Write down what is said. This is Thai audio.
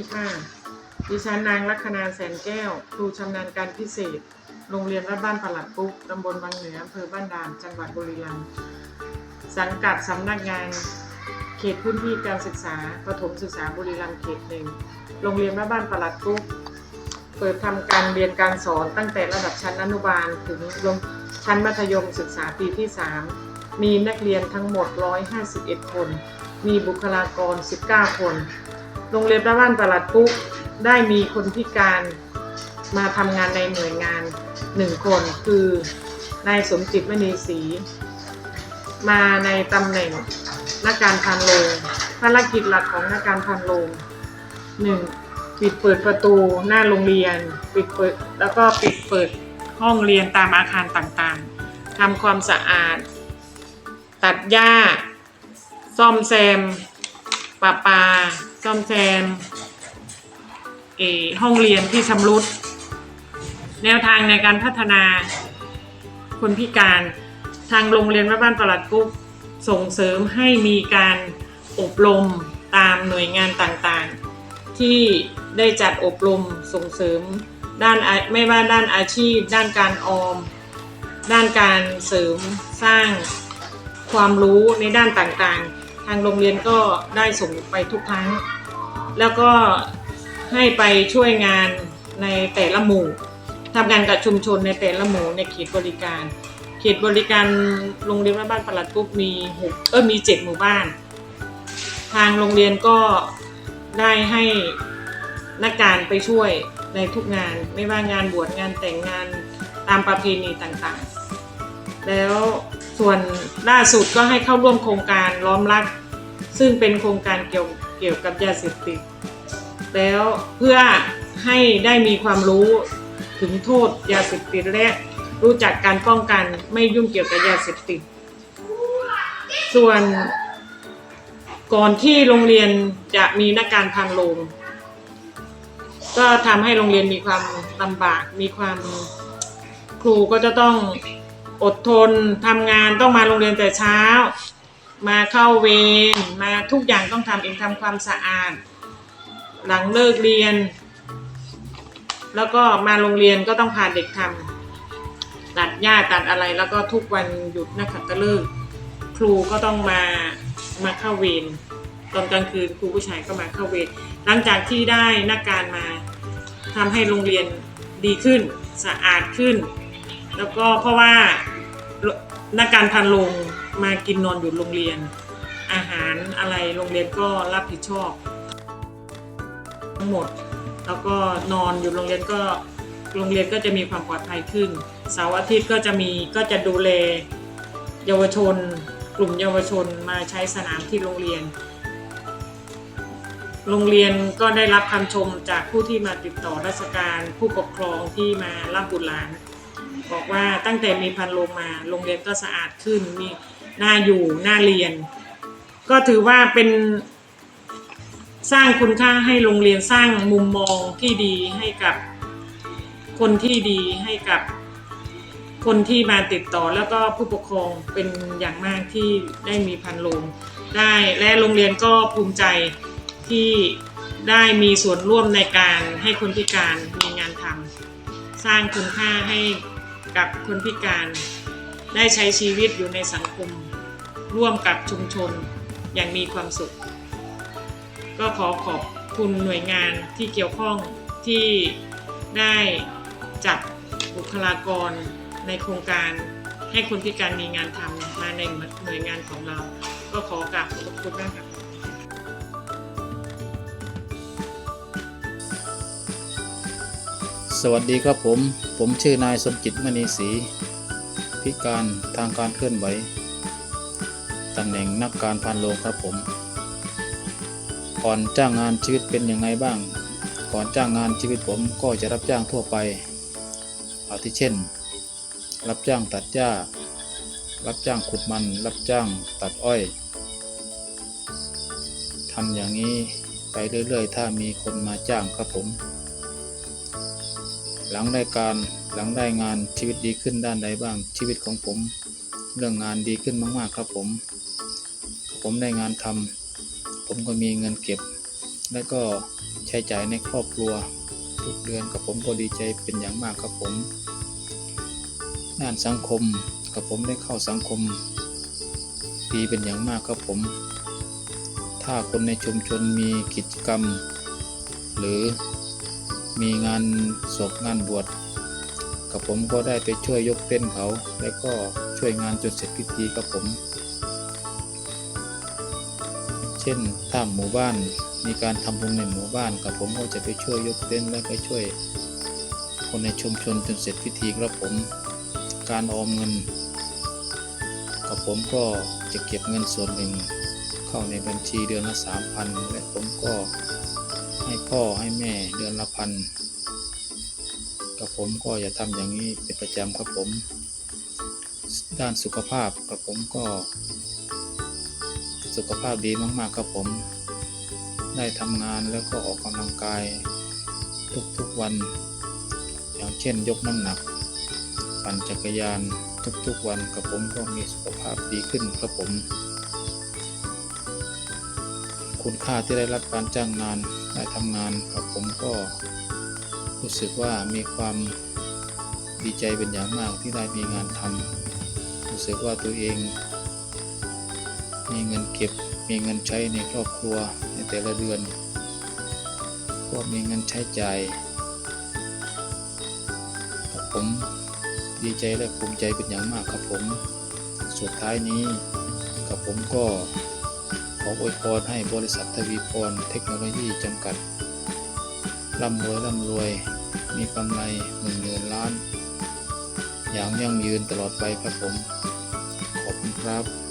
ดีค่ะ ดิฉันนางลัคนาแสนแก้ว ครูชำนาญการพิเศษ โรงเรียนวัดบ้านปลัดปุ๊กตำบลบางเหนืออำเภอบ้านด่าน จังหวัดบุรีรัมย์ สังกัดสำนักงาน เขตพื้นที่การศึกษาประถมศึกษาบุรีรัมย์เขตหนึ่ง โรงเรียนวัดบ้านปลัดปุ๊กเปิดทำการเรียนการสอนตั้งแต่ระดับชั้นอนุบาลถึงลงชั้นมัธยมศึกษาปีที่ 3 มีนักเรียนทั้งหมด 151 คน มีบุคลากร 19 คน โรงเรียนบ้านปลัดปุ๊กได้มีคนพิการมาทำงานในหน่วยงานหนึ่งคนคือนายสมจิตมณีศรีมาในตำแหน่งนักการพันโรงภารกิจหลักของนักการพันโรงหนึ่งปิดเปิดประตูหน้าโรงเรียน ปิดเปิดแล้วก็ปิดเปิดห้องเรียนตามอาคารต่างๆทำความสะอาด ตัดหญ้า ซ่อมแซมปะปา ซ่อมแซมเอห้องเรียนที่ชำรุด แนวทางในการพัฒนาคนพิการทางโรงเรียนวัดบ้านปลัดกุ๊กส่งเสริมให้มีการอบรมตามหน่วยงานต่างๆ ที่ได้จัดอบรมส่งเสริมด้านไม่ว่าด้านอาชีพ ด้านการออม ด้านการเสริมสร้างความรู้ในด้านต่างๆางโรงเรียนก็ได้ส่งไปทุกครั้ง แล้วก็ให้ไปช่วยงานในแต่ละหมู่ทำงานกับชุมชนในแต่ละหมู่ในเขตบริการ เขตบริการโรงเรียนบ้านปลัดกุ๊กมีหกเออมีเจ็ดหมู่บ้าน ทางโรงเรียนก็ได้ให้นักการไปช่วยในทุกงานไม่ว่างานบวชงานแต่งงานตามประเพณีต่างๆ แล้ว ส่วนล่าสุดก็ให้เข้าร่วมโครงการล้อมรัก ซึ่งเป็นโครงการเกี่ยวเกี่ยวกับยาเสพติดแล้วเพื่อให้ได้มีความรู้ถึงโทษยาเสพติดและรู้จักการป้องกันไม่ยุ่งเกี่ยวกับยาเสพติด ส่วนก่อนที่โรงเรียนจะมีนักการพันโรงก็ทำให้โรงเรียนมีความลำบากมีความครูก็จะต้อง อดทนทำงานต้องมาโรงเรียนแต่เช้า มาเข้าเวรมาทุกอย่างต้องทำเองทำความสะอาด หลังเลิกเรียน แล้วก็มาโรงเรียนก็ต้องพาเด็กทำตัดหญ้าตัดอะไรแล้วก็ทุกวันหยุดนักขัตฤกษ์ครูก็ต้องมามาเข้าเวรตอนกลางคืนครูผู้ชายก็มาเข้าเวรหลังจากที่ได้นักการมาทำให้โรงเรียนดีขึ้นสะอาดขึ้น แล้วก็เพราะว่า นักการพันโรงมากินนอนอยู่โรงเรียน อาหารอะไรโรงเรียนก็รับผิดชอบ ทั้งหมด แล้วก็นอนอยู่โรงเรียนก็โรงเรียนก็จะมีความปลอดภัยขึ้นเสาร์อาทิตย์ก็จะมีก็จะดูแลเยาวชน กลุ่มเยาวชนมาใช้สนามที่โรงเรียน โรงเรียนก็ได้รับคำชมจากผู้ที่มาติดต่อราชการผู้ปกครองที่มารับบุตรหลาน บอกว่าตั้งแต่มีพันโรงมาโรงเรียนก็สะอาดขึ้นมีน่าอยู่น่าเรียน ก็ถือว่าเป็นสร้างคุณค่าให้โรงเรียนสร้างมุมมองที่ดีให้กับคนที่ดีให้กับคนที่มาติดต่อแล้วก็ผู้ปกครองเป็นอย่างมากที่ได้มีพันโรงได้และโรงเรียนก็ภูมิใจที่ได้มีส่วนร่วมในการให้คนพิการมีงานทำสร้างคุณค่าให้ กับคนพิการ ได้ใช้ชีวิตอยู่ในสังคม ร่วมกับชุมชนอย่างมีความสุข ก็ขอขอบคุณหน่วยงานที่เกี่ยวข้องที่ได้จัดบุคลากรในโครงการให้คนพิการมีงานทำมาในหน่วยงานของเรา ก็ขอกราบขอบคุณมากครับ สวัสดีครับผม ผมชื่อนายสมจิตมณีศรีพิการทางการเคลื่อนไหวตำแหน่งนักการพันโรงครับผม ก่อนจ้างงานชีวิตเป็นยังไงบ้าง ก่อนจ้างงานชีวิตผมก็จะรับจ้างทั่วไปอาทิเช่น รับจ้างตัดหญ้า รับจ้างขุดมัน รับจ้างตัดอ้อยทำอย่างนี้ไปเรื่อยๆ ถ้ามีคนมาจ้างครับผม หลังได้การหลังได้งานชีวิตดีขึ้นด้านใดบ้างชีวิตของผม เรื่องงานดีขึ้นมากๆครับผม ผมได้งานทำผมก็มีเงินเก็บ และก็ใช้จ่ายในครอบครัว ทุกเดือนกับผมก็ดีใจเป็นอย่างมากครับผม ด้านสังคมกับผมได้เข้าสังคมดีเป็นอย่างมากครับผม ถ้าคนในชุมชนมีกิจกรรม หรือ มีงานศพงานบวชกับผมก็ได้ไปช่วยยกเต้นเขา และก็ช่วยงานจนเสร็จพิธีครับผม เช่นถ้าหมู่บ้านมีการทำบุญในหมู่บ้านกับผมก็จะไปช่วยยกเต้นและก็ช่วย คนในชุมชนจนเสร็จพิธีครับผม การออมเงิน กับผมก็จะเก็บเงินส่วนหนึ่ง เข้าในบัญชีเดือนละสามพันและผมก็ ให้พ่อให้แม่เดือนละพันกับผมก็อย่าทำอย่างนี้เป็นประจำครับผม ด้านสุขภาพกับผมก็ สุขภาพดีมากๆครับผม ได้ทำงานแล้วก็ออกกำลังกายทุกๆวัน อย่างเช่นยกน้ำหนัก ปั่นจักรยานทุกๆวันกับผมก็มีสุขภาพดีขึ้นครับผม คุณค่าที่ได้รับการจ้างงานได้ทำงานกับผมก็รู้สึกว่ามีความดีใจเป็นอย่างมากที่ได้มีงานทำรู้สึกว่าตัวเอง มีเงินเก็บ มีเงินใช้ในครอบครัวในแต่ละเดือน ก็มีเงินใช้จ่ายกับผมดีใจและภูมิใจเป็นอย่างมากครับผม สุดท้ายนี้กับผมก็ ขออวยพรให้บริษัททวีพรเทคโนโลยีจำกัดร่ำรวยร่ำรวย มีกำไรหมื่นเงินล้าน อย่างยั่งยืนตลอดไปครับผม ขอบคุณครับ